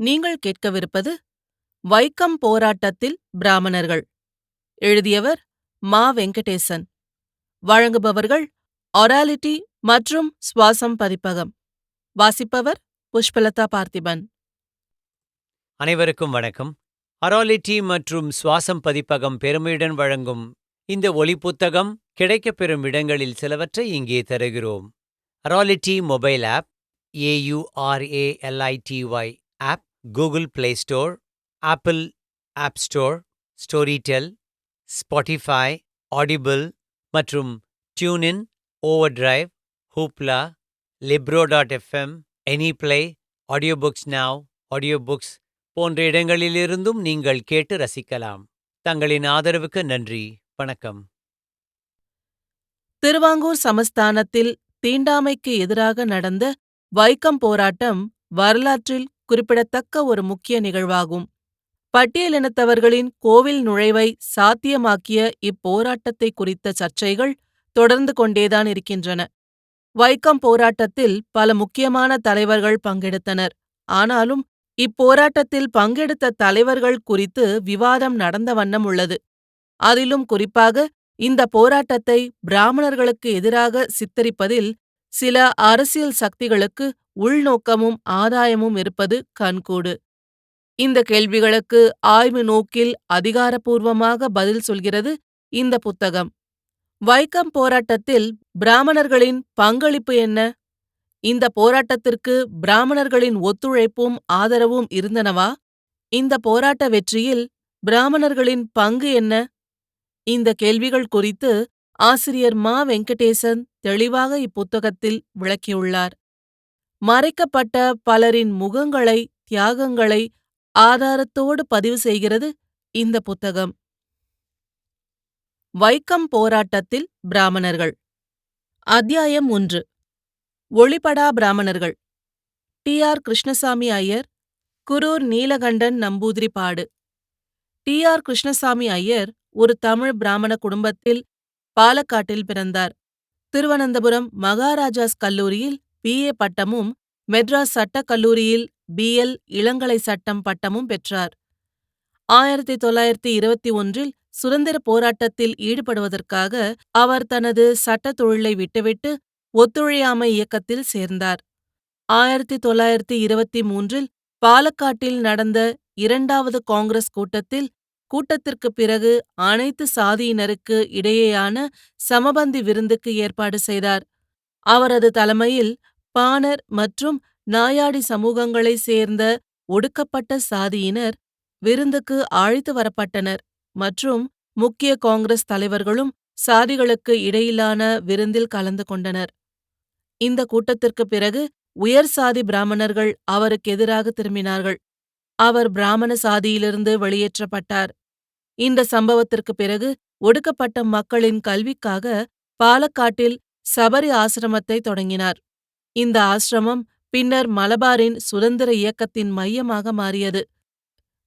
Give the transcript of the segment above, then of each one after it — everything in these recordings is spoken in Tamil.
நீங்கள் கேட்கவிருப்பது வைக்கம் போராட்டத்தில் பிராமணர்கள். எழுதியவர் மா. வெங்கடேசன். வழங்குபவர்கள் ஒராலிட்டி மற்றும் சுவாசம் பதிப்பகம். வாசிப்பவர் புஷ்பலதா பார்த்திபன். அனைவருக்கும் வணக்கம். அராலிட்டி மற்றும் சுவாசம் பதிப்பகம் பெருமையுடன் வழங்கும் இந்த ஒலி புத்தகம் கிடைக்கப்பெறும் இடங்களில் சிலவற்றை இங்கே தருகிறோம். அராலிட்டி mobile app AURALITY Google play store apple app store Storytel Spotify audible மற்றும் டியூனின் over drive ஹூப்லா லிப்ரோ dot FM any play audio books நாவ் ஆடியோ புக்ஸ் போன்ற இடங்களிலிருந்தும் நீங்கள் கேட்டு ரசிக்கலாம். தங்களின் ஆதரவுக்கு நன்றி. வணக்கம். திருவாங்கூர் சமஸ்தானத்தில் தீண்டாமைக்கு எதிராக நடந்த வைக்கம் போராட்டம் வரலாற்றில் குறிப்பிடத்தக்க ஒரு முக்கிய நிகழ்வாகும். பட்டியலினத்தவர்களின் கோவில் நுழைவை சாத்தியமாக்கிய இப்போராட்டத்தை குறித்த சர்ச்சைகள் தொடர்ந்து கொண்டேதான் இருக்கின்றன. வைக்கம் போராட்டத்தில் பல முக்கியமான தலைவர்கள் பங்கெடுத்தனர். ஆனாலும் இப்போராட்டத்தில் பங்கெடுத்த தலைவர்கள் குறித்து விவாதம் நடந்த வண்ணம் உள்ளது. அதிலும் குறிப்பாக இந்த போராட்டத்தை பிராமணர்களுக்கு எதிராக சித்தரிப்பதில் சில அரசியல் சக்திகளுக்கு உள்நோக்கமும் ஆதாயமும் இருப்பது கண்கூடு. இந்த கேள்விகளுக்கு ஆய்வு நோக்கில் அதிகாரப்பூர்வமாக பதில் சொல்கிறது இந்த புத்தகம். வைக்கம் போராட்டத்தில் பிராமணர்களின் பங்களிப்பு என்ன? இந்த போராட்டத்திற்கு பிராமணர்களின் ஒத்துழைப்பும் ஆதரவும் இருந்தனவா? இந்த போராட்ட வெற்றியில் பிராமணர்களின் பங்கு என்ன? இந்த கேள்விகள் குறித்து ஆசிரியர் மா வெங்கடேசன் தெளிவாக இப்புத்தகத்தில் விளக்கியுள்ளார். மறைக்கப்பட்ட பலரின் முகங்களை தியாகங்களை ஆதாரத்தோடு பதிவு செய்கிறது இந்த புத்தகம். வைக்கம் போராட்டத்தில் பிராமணர்கள். அத்தியாயம் ஒன்று. ஒளிபடா பிராமணர்கள். T. R. Krishnaswami Iyer Kurur Neelakantan Namboodiripad T. R. Krishnaswami Iyer ஒரு தமிழ் பிராமண குடும்பத்தில் பாலக்காட்டில் பிறந்தார். திருவனந்தபுரம் மகாராஜாஸ் கல்லூரியில் பிஏ பட்டமும் மெட்ராஸ் சட்டக் கல்லூரியில் பிஎல் இளங்கலை சட்டம் பட்டமும் பெற்றார். ஆயிரத்தி தொள்ளாயிரத்தி இருபத்தி ஒன்றில் சுதந்திர போராட்டத்தில் ஈடுபடுவதற்காக அவர் தனது சட்டத் தொழிலை விட்டுவிட்டு ஒத்துழையாமை இயக்கத்தில் சேர்ந்தார். ஆயிரத்தி தொள்ளாயிரத்தி இருபத்தி மூன்றில் பாலக்காட்டில் நடந்த இரண்டாவது காங்கிரஸ் கூட்டத்தில் கூட்டத்திற்கு பிறகு அனைத்து சாதியினருக்கு இடையேயான சமபந்தி விருந்துக்கு ஏற்பாடு செய்தார். அவரது தலைமையில் பாணர் மற்றும் நாயாடி சமூகங்களை சேர்ந்த ஒடுக்கப்பட்ட சாதியினர் விருந்துக்கு அழைத்து வரப்பட்டனர் மற்றும் முக்கிய காங்கிரஸ் தலைவர்களும் சாதிகளுக்கு இடையிலான விருந்தில் கலந்து கொண்டனர். இந்த கூட்டத்திற்கு பிறகு உயர் சாதி பிராமணர்கள் அவருக்கு எதிராக திரும்பினார்கள். அவர் பிராமண சாதியிலிருந்து வெளியேற்றப்பட்டார். இந்த சம்பவத்திற்கு பிறகு ஒடுக்கப்பட்ட மக்களின் கல்விக்காக பாலக்காட்டில் சபரி ஆசிரமத்தை தொடங்கினார். இந்த ஆசிரமம் பின்னர் மலபாரின் சுதந்திர இயக்கத்தின் மையமாக மாறியது.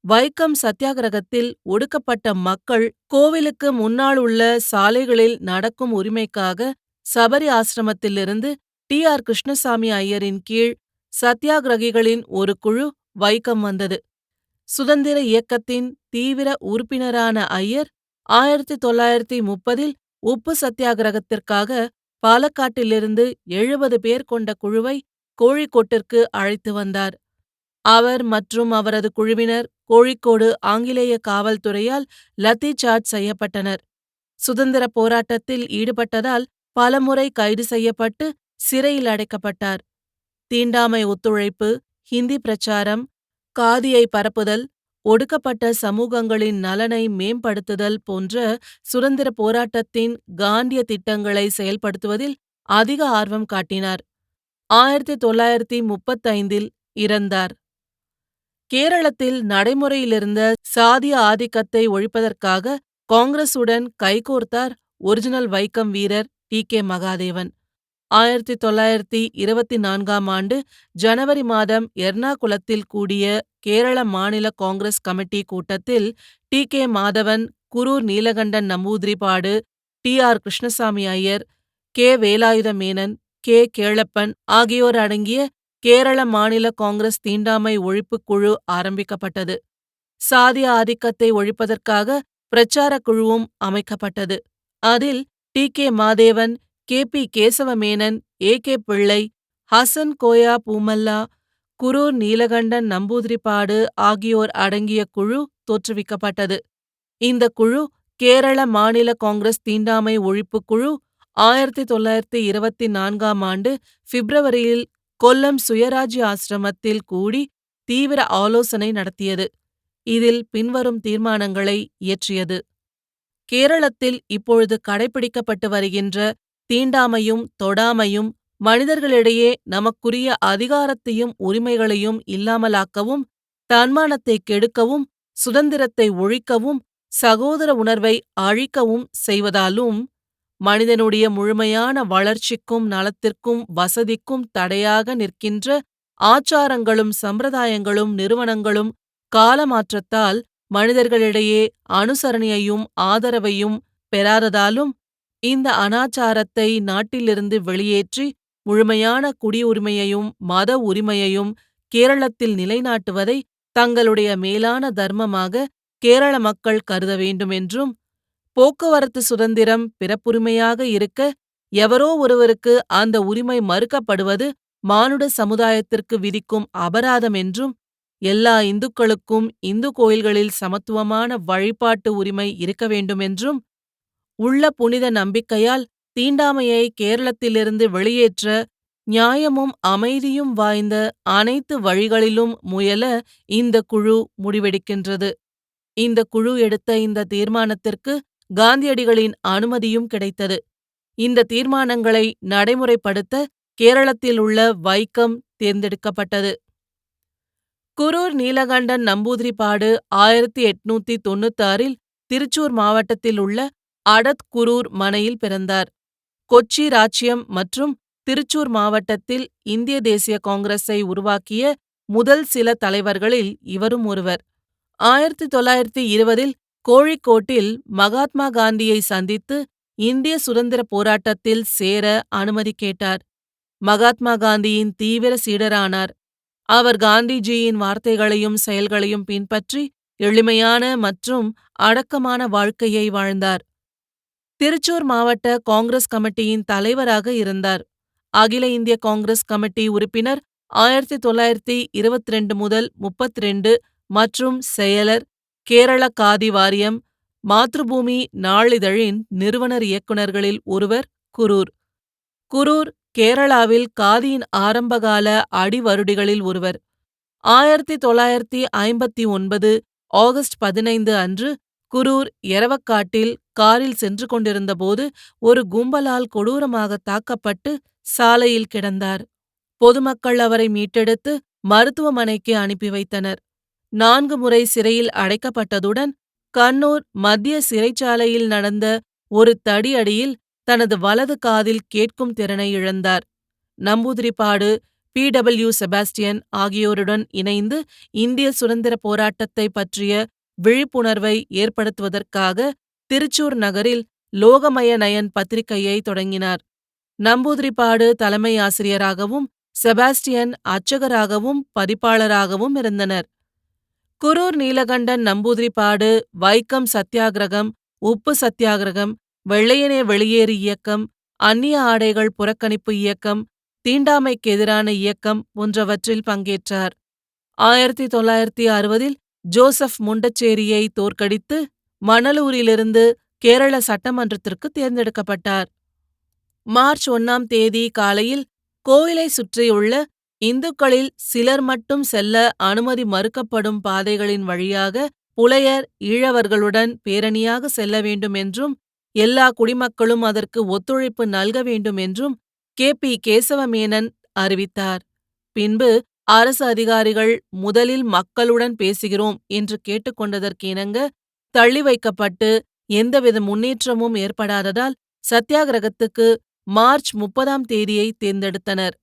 வைக்கம் சத்தியாகிரகத்தில் ஒடுக்கப்பட்ட மக்கள் கோவிலுக்கு முன்னால் உள்ள சாலைகளில் நடக்கும் உரிமைக்காக சபரி ஆசிரமத்திலிருந்து டி. ஆர். கிருஷ்ணசாமி ஐயரின் கீழ் சத்தியாகிரகிகளின் ஒரு குழு வைக்கம் வந்தது. சுதந்திர இயக்கத்தின் தீவிர உறுப்பினரான ஐயர் ஆயிரத்தி தொள்ளாயிரத்தி முப்பதில் உப்பு சத்தியாகிரகத்திற்காக பாலக்காட்டிலிருந்து எழுபது பேர் கொண்ட குழுவை கோழிக்கோட்டிற்கு அழைத்து வந்தார். அவர் மற்றும் அவரது குழுவினர் கோழிக்கோடு ஆங்கிலேய காவல்துறையால் லத்திசார்ஜ் செய்யப்பட்டனர். சுதந்திர போராட்டத்தில் ஈடுபட்டதால் பலமுறை கைது செய்யப்பட்டு சிறையில் அடைக்கப்பட்டார். தீண்டாமை ஒத்துழைப்பு ஹிந்தி பிரச்சாரம் காதியை பரப்புதல் ஒடுக்கப்பட்ட சமூகங்களின் நலனை மேம்படுத்துதல் போன்ற சுதந்திர போராட்டத்தின் காந்திய திட்டங்களை செயல்படுத்துவதில் அதிக ஆர்வம் காட்டினார். ஆயிரத்தி தொள்ளாயிரத்தி முப்பத்தைந்தில் இறந்தார். கேரளத்தில் நடைமுறையிலிருந்த சாதிய ஆதிக்கத்தை ஒழிப்பதற்காக காங்கிரசுடன் கைகோர்த்தார் ஒரிஜினல் வைக்கம் வீரர் டி கே மகாதேவன். ஆயிரத்தி தொள்ளாயிரத்தி இருபத்தி நான்காம் ஆண்டு ஜனவரி மாதம் எர்ணாகுளத்தில் கூடிய கேரள மாநில காங்கிரஸ் கமிட்டி கூட்டத்தில் T. K. Madhavan Kurur Neelakantan Namboodiripad T. R. Krishnaswami Iyer K. Velayudha Menon K. Kelappan ஆகியோர் அடங்கிய கேரள மாநில காங்கிரஸ் தீண்டாமை ஒழிப்புக் குழு ஆரம்பிக்கப்பட்டது. சாதிய ஆதிக்கத்தை ஒழிப்பதற்காக பிரச்சாரக் குழுவும் அமைக்கப்பட்டது. அதில் T. K. Madevan K. P. Kesavamenon A. K. Pillai Hassan Koya பூமல்லா Kurur Neelakantan Namboodiripad ஆகியோர் அடங்கிய குழு தோற்றுவிக்கப்பட்டது. இந்த குழு கேரள மாநில காங்கிரஸ் தீண்டாமை ஒழிப்புக் குழு ஆயிரத்தி தொள்ளாயிரத்தி இருபத்தி நான்காம் ஆண்டு பிப்ரவரியில் கொல்லம் சுயராஜ்ய ஆசிரமத்தில் கூடி தீவிர ஆலோசனை நடத்தியது. இதில் பின்வரும் தீர்மானங்களை இயற்றியது. கேரளத்தில் இப்பொழுது கடைபிடிக்கப்பட்டு வருகின்ற தீண்டாமையும் தொடாமையும் மனிதர்களிடையே நமக்குரிய அதிகாரத்தையும் உரிமைகளையும் இல்லாமலாக்கவும் தன்மானத்தை கெடுக்கவும் சுதந்திரத்தை ஒழிக்கவும் சகோதர உணர்வை அழிக்கவும் செய்வதாலும் மனிதனுடைய முழுமையான வளர்ச்சிக்கும் நலத்திற்கும் வசதிக்கும் தடையாக நிற்கின்ற ஆச்சாரங்களும் சம்பிரதாயங்களும் நிறுவனங்களும் காலமாற்றத்தால் மனிதர்களிடையே அனுசரணையையும் ஆதரவையும் பெறாததாலும் இந்த அனாச்சாரத்தை நாட்டிலிருந்து வெளியேற்றி முழுமையான குடியுரிமையையும் மத உரிமையையும் கேரளத்தில் நிலைநாட்டுவதை தங்களுடைய மேலான தர்மமாக கேரள மக்கள் கருத வேண்டுமென்றும் போக்குவரத்து சுதந்திரம் பிறப்புரிமையாக இருக்க எவரோ ஒருவருக்கு அந்த உரிமை மறுக்கப்படுவது மானுட சமுதாயத்திற்கு விதிக்கும் அபராதம் என்றும் எல்லா இந்துக்களுக்கும் இந்து கோயில்களில் சமத்துவமான வழிபாட்டு உரிமை இருக்க வேண்டுமென்றும் உள்ள புனித நம்பிக்கையால் தீண்டாமையை கேரளத்திலிருந்து வெளியேற்ற நியாயமும் அமைதியும் வாய்ந்த அனைத்து வழிகளிலும் முயல இந்த குழு முடிவெடுக்கின்றது. இந்த குழு எடுத்த இந்த தீர்மானத்திற்கு காந்தியடிகளின் அனுமதியும் கிடைத்தது. இந்த தீர்மானங்களை நடைமுறைப்படுத்த கேரளத்தில் உள்ள வைக்கம் தேர்ந்தெடுக்கப்பட்டது. குரூர் நீலகண்டன் நம்பூதிரிப்பாடு ஆயிரத்தி எட்நூத்தி தொண்ணூத்தாறில் திருச்சூர் மாவட்டத்தில் உள்ள அடத் குரூர் மனையில் பிறந்தார். கொச்சி ராச்சியம் மற்றும் திருச்சூர் மாவட்டத்தில் இந்திய தேசிய காங்கிரஸை உருவாக்கிய முதல் சில தலைவர்களில் இவரும் ஒருவர். ஆயிரத்தி தொள்ளாயிரத்தி இருபதில் கோழிக்கோட்டில் மகாத்மா காந்தியை சந்தித்து இந்திய சுதந்திர போராட்டத்தில் சேர அனுமதி கேட்டார். மகாத்மா காந்தியின் தீவிர சீடரானார். அவர் காந்திஜியின் வார்த்தைகளையும் செயல்களையும் பின்பற்றி எளிமையான மற்றும் அடக்கமான வாழ்க்கையை வாழ்ந்தார். திருச்சூர் மாவட்ட காங்கிரஸ் கமிட்டியின் தலைவராக இருந்தார். அகில இந்திய காங்கிரஸ் கமிட்டி உறுப்பினர் ஆயிரத்தி தொள்ளாயிரத்தி இருபத்தி ரெண்டு முதல் முப்பத்தி ரெண்டு மற்றும் செயலர் கேரள காதி வாரியம் மாத்ருபூமி நாளிதழின் நிறுவனர் இயக்குநர்களில் ஒருவர் குரூர். குரூர் கேரளாவில் காதியின் ஆரம்பகால அடிவருடிகளில் ஒருவர். ஆயிரத்தி தொள்ளாயிரத்தி ஐம்பத்தி ஒன்பது ஆகஸ்ட் பதினைந்து அன்று குரூர் எரவக்காட்டில் காரில் சென்று கொண்டிருந்தபோது ஒரு கும்பலால் கொடூரமாக தாக்கப்பட்டு சாலையில் கிடந்தார். பொதுமக்கள் அவரை மீட்டெடுத்து மருத்துவமனைக்கு அனுப்பி வைத்தனர். நான்கு முறை சிறையில் அடைக்கப்பட்டதுடன் கண்ணூர் மத்திய சிறைச்சாலையில் நடந்த ஒரு தடியடியில் தனது வலது காதில் கேட்கும் திறனை இழந்தார். நம்பூதிரிப்பாடு பி. டபிள்யூ. செபாஸ்டியன் ஆகியோருடன் இணைந்து இந்திய சுதந்திர போராட்டத்தை பற்றிய விழிப்புணர்வை ஏற்படுத்துவதற்காக திருச்சூர் நகரில் லோகமய நயன் பத்திரிகையை தொடங்கினார். நம்பூதிரிப்பாடு தலைமை ஆசிரியராகவும் செபாஸ்டியன் அச்சகராகவும் பதிப்பாளராகவும் இருந்தனர். குரூர் நீலகண்டன் நம்பூதிரிப்பாடு வைக்கம் சத்தியாகிரகம் உப்பு சத்தியாகிரகம் வெள்ளையனே வெளியேறு இயக்கம் அந்நிய ஆடைகள் புறக்கணிப்பு இயக்கம் தீண்டாமைக்கு எதிரான இயக்கம் போன்றவற்றில் பங்கேற்றார். ஆயிரத்தி தொள்ளாயிரத்தி அறுபதில் ஜோசப் முண்டச்சேரியை தோற்கடித்து மணலூரிலிருந்து கேரள சட்டமன்றத்திற்கு தேர்ந்தெடுக்கப்பட்டார். மார்ச் ஒன்னாம் தேதி காலையில் கோயிலை சுற்றியுள்ள இந்துக்களில் சிலர் மட்டும் செல்ல அனுமதி மறுக்கப்படும் பாதைகளின் வழியாக புலையர் ஈழவர்களுடன் பேரணியாக செல்ல வேண்டும் என்றும் எல்லா குடிமக்களும் அதற்கு ஒத்துழைப்பு நல்க வேண்டும் என்றும் கே. பி. கேசவமேனன் அறிவித்தார். பின்பு அரசு அதிகாரிகள் முதலில் மக்களுடன் பேசுகிறோம் என்று கேட்டுக்கொண்டதற்கு இணங்க தள்ளி வைக்கப்பட்டு எந்தவித முன்னேற்றமும் ஏற்படாததால் சத்தியாகிரகத்துக்கு மார்ச் முப்பதாம் தேதியை தேர்ந்தெடுத்தனர்.